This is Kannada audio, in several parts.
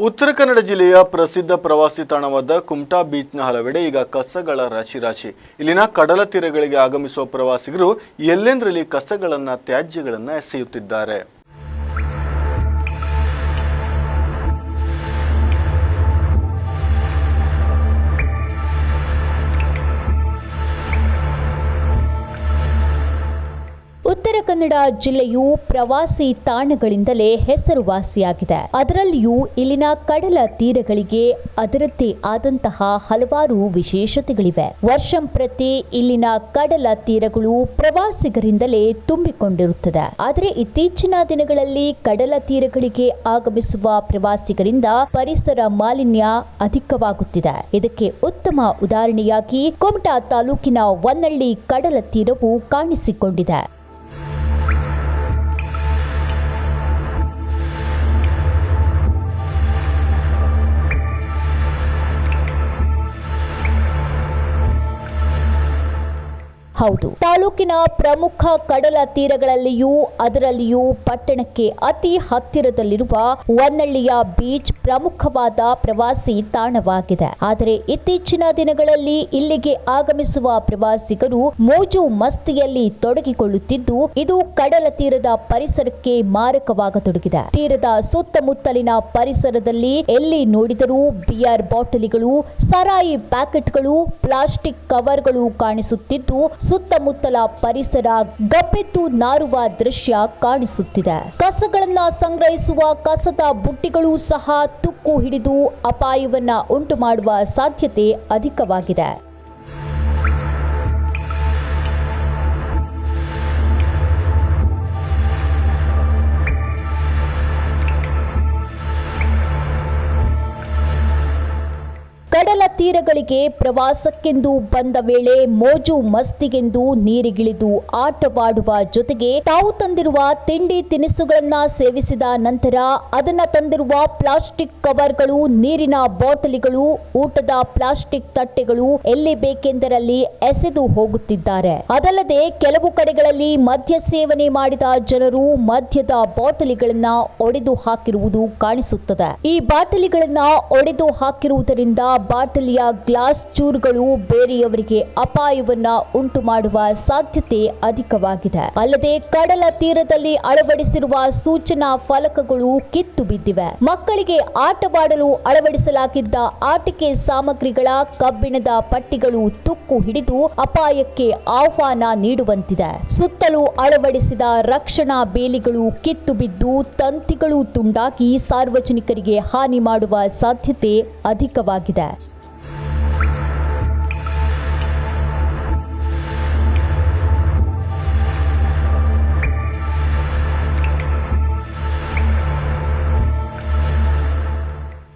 ಉತ್ತರ ಕನ್ನಡ ಜಿಲ್ಲೆಯ ಪ್ರಸಿದ್ಧ ಪ್ರವಾಸಿ ತಾಣವಾದ ಕುಮಟಾ ಬೀಚ್ನ ಹಲವೆಡೆ ಈಗ ಕಸಗಳ ರಾಶಿ ರಾಶಿ ಇಲ್ಲಿನ ಕಡಲ ತೀರಗಳಿಗೆ ಆಗಮಿಸುವ ಪ್ರವಾಸಿಗರು ಎಲ್ಲೆಂದರಲ್ಲಿ ಕಸಗಳನ್ನು, ತ್ಯಾಜ್ಯಗಳನ್ನು ಎಸೆಯುತ್ತಿದ್ದಾರೆ. ಕನ್ನಡ ಜಿಲ್ಲೆಯು ಪ್ರವಾಸಿ ತಾಣಗಳಿಂದಲೇ ಹೆಸರುವಾಸಿಯಾಗಿದೆ. ಅದರಲ್ಲಿಯೂ ಇಲ್ಲಿನ ಕಡಲ ತೀರಗಳಿಗೆ ಅದರದ್ದೇ ಆದಂತಹ ಹಲವಾರು ವಿಶೇಷತೆಗಳಿವೆ. ವರ್ಷಂ ಪ್ರತಿ ಇಲ್ಲಿನ ಕಡಲ ತೀರಗಳು ಪ್ರವಾಸಿಗರಿಂದಲೇ ತುಂಬಿಕೊಂಡಿರುತ್ತದೆ. ಆದರೆ ಇತ್ತೀಚಿನ ದಿನಗಳಲ್ಲಿ ಕಡಲ ತೀರಗಳಿಗೆ ಆಗಮಿಸುವ ಪ್ರವಾಸಿಗರಿಂದ ಪರಿಸರ ಮಾಲಿನ್ಯ ಅಧಿಕವಾಗುತ್ತಿದೆ. ಇದಕ್ಕೆ ಉತ್ತಮ ಉದಾಹರಣೆಯಾಗಿ ಕುಮಟಾ ತಾಲೂಕಿನ ವನ್ನಳ್ಳಿ ಕಡಲ ತೀರವು ಕಾಣಿಸಿಕೊಂಡಿದೆ. ಹೌದು. ತಾಲೂಕಿನ ಪ್ರಮುಖ ಕಡಲ ತೀರಗಳಲ್ಲಿಯೂ ಅದರಲ್ಲಿಯೂ ಪಟ್ಟಣಕ್ಕೆ ಅತಿ ಹತ್ತಿರದಲ್ಲಿರುವ ಹೊನ್ನಳ್ಳಿಯ ಬೀಚ್ ಪ್ರಮುಖವಾದ ಪ್ರವಾಸಿ ತಾಣವಾಗಿದೆ. ಆದರೆ ಇತ್ತೀಚಿನ ದಿನಗಳಲ್ಲಿ ಇಲ್ಲಿಗೆ ಆಗಮಿಸುವ ಪ್ರವಾಸಿಗರು ಮೋಜು ಮಸ್ತಿಯಲ್ಲಿ ತೊಡಗಿಕೊಳ್ಳುತ್ತಿದ್ದು, ಇದು ಕಡಲ ತೀರದ ಪರಿಸರಕ್ಕೆ ಮಾರಕವಾಗತೊಡಗಿದೆ. ತೀರದ ಸುತ್ತಮುತ್ತಲಿನ ಪರಿಸರದಲ್ಲಿ ಎಲ್ಲಿ ನೋಡಿದರೂ ಬಿಯರ್ ಬಾಟಲಿಗಳು, ಸರಾಯಿ ಪ್ಯಾಕೆಟ್ಗಳು, ಪ್ಲಾಸ್ಟಿಕ್ ಕವರ್ಗಳು ಕಾಣಿಸುತ್ತಿದ್ದು ಸುತ್ತಮುತ್ತಲ ಪರಿಸರ ಗಬ್ಬೆದ್ದು ನಾರುವ ದೃಶ್ಯ ಕಾಣಿಸುತ್ತಿದೆ. ಕಸಗಳನ್ನ ಸಂಗ್ರಹಿಸುವ ಕಸದ ಬುಟ್ಟಿಗಳು ಸಹ ತುಕ್ಕು ಹಿಡಿದು ಅಪಾಯವನ್ನ ಉಂಟು ಮಾಡುವ ಸಾಧ್ಯತೆ ಅಧಿಕವಾಗಿದೆ. ತೀರಗಳಿಗೆ ಪ್ರವಾಸಕ್ಕೆಂದು ಬಂದ ವೇಳೆ ಮೋಜು ಮಸ್ತಿಗೆಂದು ನೀರಿಗಿಳಿದು ಆಟವಾಡುವ ಜೊತೆಗೆ ತಾವು ತಂದಿರುವ ತಿಂಡಿ ತಿನಿಸುಗಳನ್ನ ಸೇವಿಸಿದ ನಂತರ ಅದನ್ನ ತಂದಿರುವ ಪ್ಲಾಸ್ಟಿಕ್ ಕವರ್ಗಳು, ನೀರಿನ ಬಾಟಲಿಗಳು, ಊಟದ ಪ್ಲಾಸ್ಟಿಕ್ ತಟ್ಟೆಗಳು ಎಲ್ಲಿ ಬೇಕೆಂದರಲ್ಲಿ ಎಸೆದು ಹೋಗುತ್ತಿದ್ದಾರೆ. ಅದಲ್ಲದೆ ಕೆಲವು ಕಡೆಗಳಲ್ಲಿ ಮದ್ಯ ಸೇವನೆ ಮಾಡಿದ ಜನರು ಮದ್ಯದ ಬಾಟಲಿಗಳನ್ನ ಒಡೆದು ಹಾಕಿರುವುದು ಕಾಣಿಸುತ್ತದೆ. ಈ ಬಾಟಲಿಗಳನ್ನ ಒಡೆದು ಹಾಕಿರುವುದರಿಂದ ಬಾಟಲಿಯ ಗ್ಲಾಸ್ ಚೂರುಗಳು ಬೇರೆಯವರಿಗೆ ಅಪಾಯವನ್ನ ಉಂಟು ಮಾಡುವ ಸಾಧ್ಯತೆ ಅಧಿಕವಾಗಿದೆ. ಅಲ್ಲದೆ ಕಡಲ ತೀರದಲ್ಲಿ ಅಳವಡಿಸಿರುವ ಸೂಚನಾ ಫಲಕಗಳು ಕಿತ್ತು ಬಿದ್ದಿವೆ. ಮಕ್ಕಳಿಗೆ ಆಟವಾಡಲು ಅಳವಡಿಸಲಾಗಿದ್ದ ಆಟಿಕೆ ಸಾಮಗ್ರಿಗಳ ಕಬ್ಬಿಣದ ಪಟ್ಟಿಗಳು ತುಕ್ಕು ಹಿಡಿದು ಅಪಾಯಕ್ಕೆ ಆಹ್ವಾನ ನೀಡುವಂತಿದೆ. ಸುತ್ತಲೂ ಅಳವಡಿಸಿದ ರಕ್ಷಣಾ ಬೇಲಿಗಳು ಕಿತ್ತು ಬಿದ್ದು ತಂತಿಗಳು ತುಂಡಾಗಿ ಸಾರ್ವಜನಿಕರಿಗೆ ಹಾನಿ ಮಾಡುವ ಸಾಧ್ಯತೆ ಅಧಿಕವಾಗಿದೆ.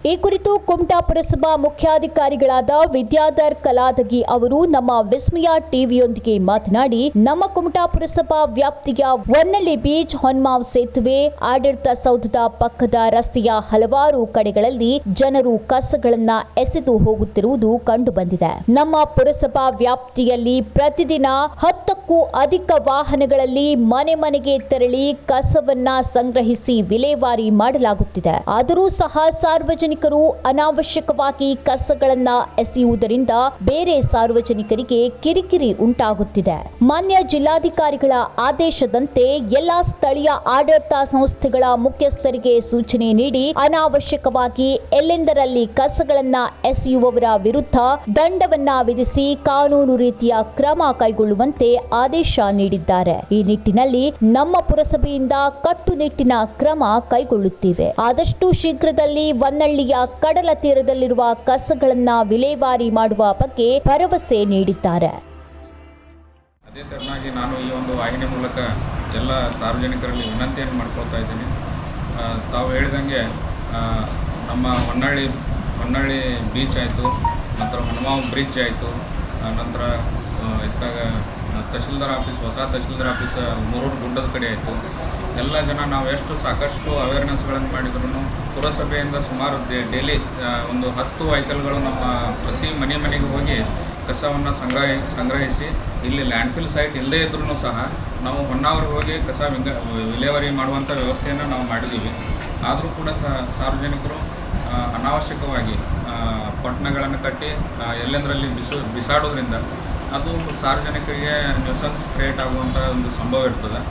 ಈ ಕುರಿತು ಕುಮಟಾ ಪುರಸಭಾ ಮುಖ್ಯಾಧಿಕಾರಿಗಳಾದ ವಿದ್ಯಾಧರ್ ಕಲಾದಗಿ ಅವರು ನಮ್ಮ ವಿಸ್ಮಯ ಟಿವಿಯೊಂದಿಗೆ ಮಾತನಾಡಿ, ನಮ್ಮ ಕುಮಟಾ ಪುರಸಭಾ ವ್ಯಾಪ್ತಿಯ ಹೊನ್ನಳ್ಳಿ ಬೀಚ್ ಹೊನ್ಮಾವ್ ಸೇತುವೆ, ಆಡಳಿತ ಸೌಧದ ಪಕ್ಕದ ರಸ್ತೆಯ ಹಲವಾರು ಕಡೆಗಳಲ್ಲಿ ಜನರು ಕಸಗಳನ್ನ ಎಸೆದು ಹೋಗುತ್ತಿರುವುದು ಕಂಡುಬಂದಿದೆ. ನಮ್ಮ ಪುರಸಭಾ ವ್ಯಾಪ್ತಿಯಲ್ಲಿ ಪ್ರತಿದಿನ ಹತ್ತಕ್ಕೂ ಅಧಿಕ ವಾಹನಗಳಲ್ಲಿ ಮನೆ ಮನೆಗೆ ತೆರಳಿ ಕಸವನ್ನ ಸಂಗ್ರಹಿಸಿ ವಿಲೇವಾರಿ ಮಾಡಲಾಗುತ್ತಿದೆ. ಆದರೂ ಸಹ ಸಾರ್ವಜನಿಕರು ಅನಾವಶ್ಯಕವಾಗಿ ಕಸಗಳನ್ನ ಎಸೆಯುವುದರಿಂದ ಬೇರೆ ಸಾರ್ವಜನಿಕರಿಗೆ ಕಿರಿಕಿರಿ ಉಂಟಾಗುತ್ತಿದೆ. ಮಾನ್ಯ ಜಿಲ್ಲಾಧಿಕಾರಿಗಳ ಆದೇಶದಂತೆ ಎಲ್ಲಾ ಸ್ಥಳೀಯ ಆಡಳಿತ ಸಂಸ್ಥೆಗಳ ಮುಖ್ಯಸ್ಥರಿಗೆ ಸೂಚನೆ ನೀಡಿ ಅನಾವಶ್ಯಕವಾಗಿ ಎಲ್ಲೆಂದರಲ್ಲಿ ಕಸಗಳನ್ನ ಎಸೆಯುವವರ ವಿರುದ್ಧ ದಂಡವನ್ನ ವಿಧಿಸಿ ಕಾನೂನು ರೀತಿಯ ಕ್ರಮ ಕೈಗೊಳ್ಳುವಂತೆ ಆದೇಶ ನೀಡಿದ್ದಾರೆ. ಈ ನಿಟ್ಟಿನಲ್ಲಿ ನಮ್ಮ ಪುರಸಭೆಯಿಂದ ಕಟ್ಟುನಿಟ್ಟಿನ ಕ್ರಮ ಕೈಗೊಳ್ಳುತ್ತೇವೆ. ಆದಷ್ಟು ಶೀಘ್ರದಲ್ಲಿ ವನ್ನಳ್ಳಿಯ ಕಡಲ ತೀರದಲ್ಲಿರುವ ಕಸಗಳನ್ನ ವಿಲೇವಾರಿ ಮಾಡುವ ಬಗ್ಗೆ ಭರವಸೆ ನೀಡಿದ್ದಾರೆ. ಅದೇ ತರನಾಗಿ ನಾನು ಈ ಒಂದು ವಾಹಿನಿ ಮೂಲಕ ಎಲ್ಲ ಸಾರ್ವಜನಿಕರಲ್ಲಿ ವಿನಂತಿಯನ್ನು ಮಾಡ್ಕೊಳ್ತಾ ಇದ್ದೀನಿ. ತಾವು ಹೇಳಿದಂಗೆ ನಮ್ಮ ಹೊನ್ನಳ್ಳಿ ಹೊನ್ನಳ್ಳಿ ಬೀಚ್ ಆಯಿತು, ನಂತರ ಹನುಮಾವ್ ಬ್ರಿಡ್ಜ್ ಆಯಿತು ನಂತರ ಇತ್ತಾಗ ತಹಶೀಲ್ದಾರ್ ಆಫೀಸ್, ಹೊಸ ತಹಶೀಲ್ದಾರ್ ಆಫೀಸ್ ಮೂರೂರು ಗುಡ್ಡದ ಕಡೆ ಆಯಿತು. ಎಲ್ಲ ಜನ ನಾವು ಎಷ್ಟು ಸಾಕಷ್ಟು ಅವೇರ್ನೆಸ್ಗಳನ್ನು ಮಾಡಿದ್ರು ಪುರಸಭೆಯಿಂದ ಸುಮಾರು ಡೈಲಿ ಒಂದು ಹತ್ತು ವೆಹಿಕಲ್ಗಳು ನಮ್ಮ ಪ್ರತಿ ಮನೆ ಮನೆಗೆ ಹೋಗಿ ಕಸವನ್ನು ಸಂಗ್ರಹ, ಸಂಗ್ರಹಿಸಿ ಇಲ್ಲಿ ಲ್ಯಾಂಡ್ಫಿಲ್ ಸೈಟ್ ಇಲ್ಲದೇ ಇದ್ರೂ ಸಹ ನಾವು ಹೊನ್ನಾವರಿಗೆ ಹೋಗಿ ಕಸ ವಿಂಗ, ವಿಲೇವಾರಿ ಮಾಡುವಂಥ ವ್ಯವಸ್ಥೆಯನ್ನು ನಾವು ಮಾಡಿದ್ದೀವಿ ಆದರೂ ಕೂಡ ಸಹ ಸಾರ್ವಜನಿಕರು ಅನಾವಶ್ಯಕವಾಗಿ ಪಟ್ಟಣಗಳನ್ನು ಕಟ್ಟಿ ಎಲ್ಲೆಂದರಲ್ಲಿ ಬಿಸು, ಬಿಸಾಡೋದ್ರಿಂದ ಅದು ಸಾರ್ವಜನಿಕರಿಗೆ ನ್ಯೂಸನ್ಸ್ ಕ್ರಿಯೇಟ್ ಆಗುವಂಥ ಒಂದು ಸಂಭವ ಇರ್ತದೆ.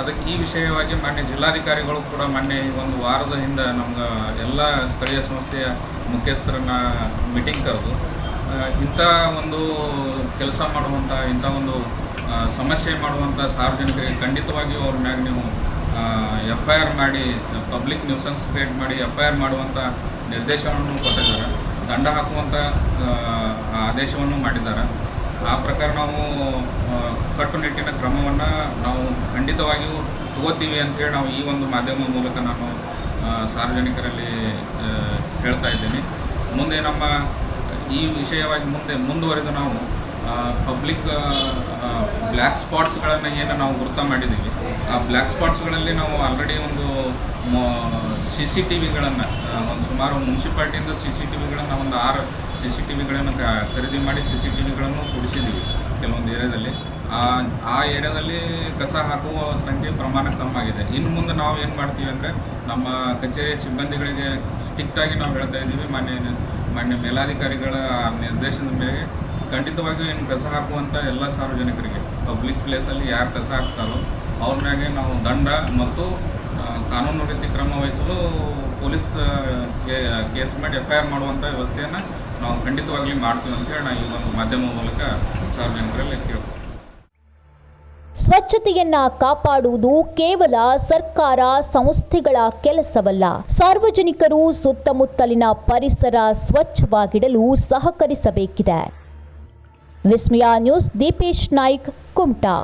ಅದಕ್ಕೆ ಈ ವಿಷಯವಾಗಿ ಮಾನ್ಯ ಜಿಲ್ಲಾಧಿಕಾರಿಗಳು ಕೂಡ ಮೊನ್ನೆ ಈ ಒಂದು ವಾರದ ಹಿಂದೆ ನಮ್ಗೆ ಎಲ್ಲ ಸ್ಥಳೀಯ ಸಂಸ್ಥೆಯ ಮುಖ್ಯಸ್ಥರನ್ನ ಮೀಟಿಂಗ್ ಕರೆದು ಇಂಥ ಒಂದು ಕೆಲಸ ಮಾಡುವಂಥ ಇಂಥ ಒಂದು ಸಮಸ್ಯೆ ಮಾಡುವಂಥ ಸಾರ್ವಜನಿಕರಿಗೆ ಖಂಡಿತವಾಗಿಯೂ ಅವ್ರ ಮ್ಯಾಗ ನೀವು ಎಫ್ ಐ ಆರ್ ಮಾಡಿ ಪಬ್ಲಿಕ್ ನ್ಯೂಸನ್ಸ್ ಕ್ರಿಯೇಟ್ ಮಾಡಿ ಎಫ್ ಐ ಆರ್ ಮಾಡುವಂಥ ನಿರ್ದೇಶನವನ್ನು ಕೊಟ್ಟಿದ್ದಾರೆ. ದಂಡ ಹಾಕುವಂಥ ಆದೇಶವನ್ನು ಮಾಡಿದ್ದಾರೆ. ಆ ಪ್ರಕಾರ ನಾವು ಕಟ್ಟುನಿಟ್ಟಿನ ಕ್ರಮವನ್ನು ನಾವು ಖಂಡಿತವಾಗಿಯೂ ತಗೋತೀವಿ ಅಂತೇಳಿ ನಾವು ಈ ಒಂದು ಮಾಧ್ಯಮ ಮೂಲಕ ನಾನು ಸಾರ್ವಜನಿಕರಲ್ಲಿ ಹೇಳ್ತಾ ಇದ್ದೀನಿ. ಮುಂದೆ ನಮ್ಮ, ಈ ವಿಷಯವಾಗಿ ಮುಂದೆ, ಮುಂದುವರೆದು ನಾವು ಪಬ್ಲಿಕ್ ಬ್ಲ್ಯಾಕ್ ಸ್ಪಾಟ್ಸ್ಗಳನ್ನು ಏನು ನಾವು ಗುರುತ ಮಾಡಿದ್ದೀವಿ. ಆ ಬ್ಲ್ಯಾಕ್ ಸ್ಪಾಟ್ಸ್ಗಳಲ್ಲಿ ನಾವು ಆಲ್ರೆಡಿ ಒಂದು ಸಿ ಸಿ ಟಿ ವಿಗಳನ್ನು ಒಂದು ಸುಮಾರು ಮುನ್ಸಿಪಾಲ್ಟಿಯಿಂದ ಸಿ ಸಿ ಟಿ ವಿಗಳನ್ನು ಒಂದು ಆರು ಸಿ ಸಿ ಟಿ ವಿಗಳನ್ನು ಖರೀದಿ ಮಾಡಿ ಸಿ ಸಿ ಟಿ ವಿಗಳನ್ನು ಕೊಡಿಸಿದ್ದೀವಿ. ಕೆಲವೊಂದು ಏರಿಯಾದಲ್ಲಿ, ಆ ಏರಿಯಾದಲ್ಲಿ ಕಸ ಹಾಕುವ ಸಂಖ್ಯೆ ಪ್ರಮಾಣ ಕಮ್ಮಾಗಿದೆ. ಇನ್ನು ಮುಂದೆ ನಾವು ಏನು ಮಾಡ್ತೀವಿ ಅಂದರೆ, ನಮ್ಮ ಕಚೇರಿ ಸಿಬ್ಬಂದಿಗಳಿಗೆ ಸ್ಟ್ರಿಕ್ಟಾಗಿ ನಾವು ಹೇಳ್ತಾ ಇದ್ದೀವಿ, ಮಾನ್ಯ ಮಾನ್ಯ ಮೇಲಾಧಿಕಾರಿಗಳ ನಿರ್ದೇಶನದ ಮೇಲೆ ಖಂಡಿತವಾಗಿಯೂ ಏನು ಕಸ ಹಾಕುವಂಥ ಎಲ್ಲ ಸಾರ್ವಜನಿಕರಿಗೆ ಪಬ್ಲಿಕ್ ಪ್ಲೇಸಲ್ಲಿ ಯಾರು ಕಸ ಹಾಕ್ತಾರೋ ಅವ್ರ ಮ್ಯಾಗೆ ನಾವು ದಂಡ ಮತ್ತು ಕಾನೂನು ರೀತಿ ಕ್ರಮ ವಹಿಸಲು ಪೊಲೀಸ್ ಕೇಸ್ ಮಾಡಿ ಎಫ್ ಐ ಆರ್ ಮಾಡುವಂಥ ವ್ಯವಸ್ಥೆಯನ್ನು ನಾವು ಖಂಡಿತವಾಗ್ಲಿ ಮಾಡ್ತೀವಿ ಅಂತೇಳಿ ನಾನು ಈ ಒಂದು ಮಾಧ್ಯಮ ಮೂಲಕ ಸಾರ್ವಜನಿಕರಲ್ಲಿ ಕೇಳ್ತೀನಿ ಸ್ವಚ್ಛತೆಯನ್ನ ಕಾಪಾಡುವುದು ಕೇವಲ ಸರ್ಕಾರ ಸಂಸ್ಥೆಗಳ ಕೆಲಸವಲ್ಲ. ಸಾರ್ವಜನಿಕರು ಸುತ್ತಮುತ್ತಲಿನ ಪರಿಸರ ಸ್ವಚ್ಛವಾಗಿಡಲು ಸಹಕರಿಸಬೇಕಿದೆ. ವಿಸ್ಮಯ ನ್ಯೂಸ್, ದೀಪೇಶ್ ನಾಯ್ಕ್, ಕುಮಟಾ.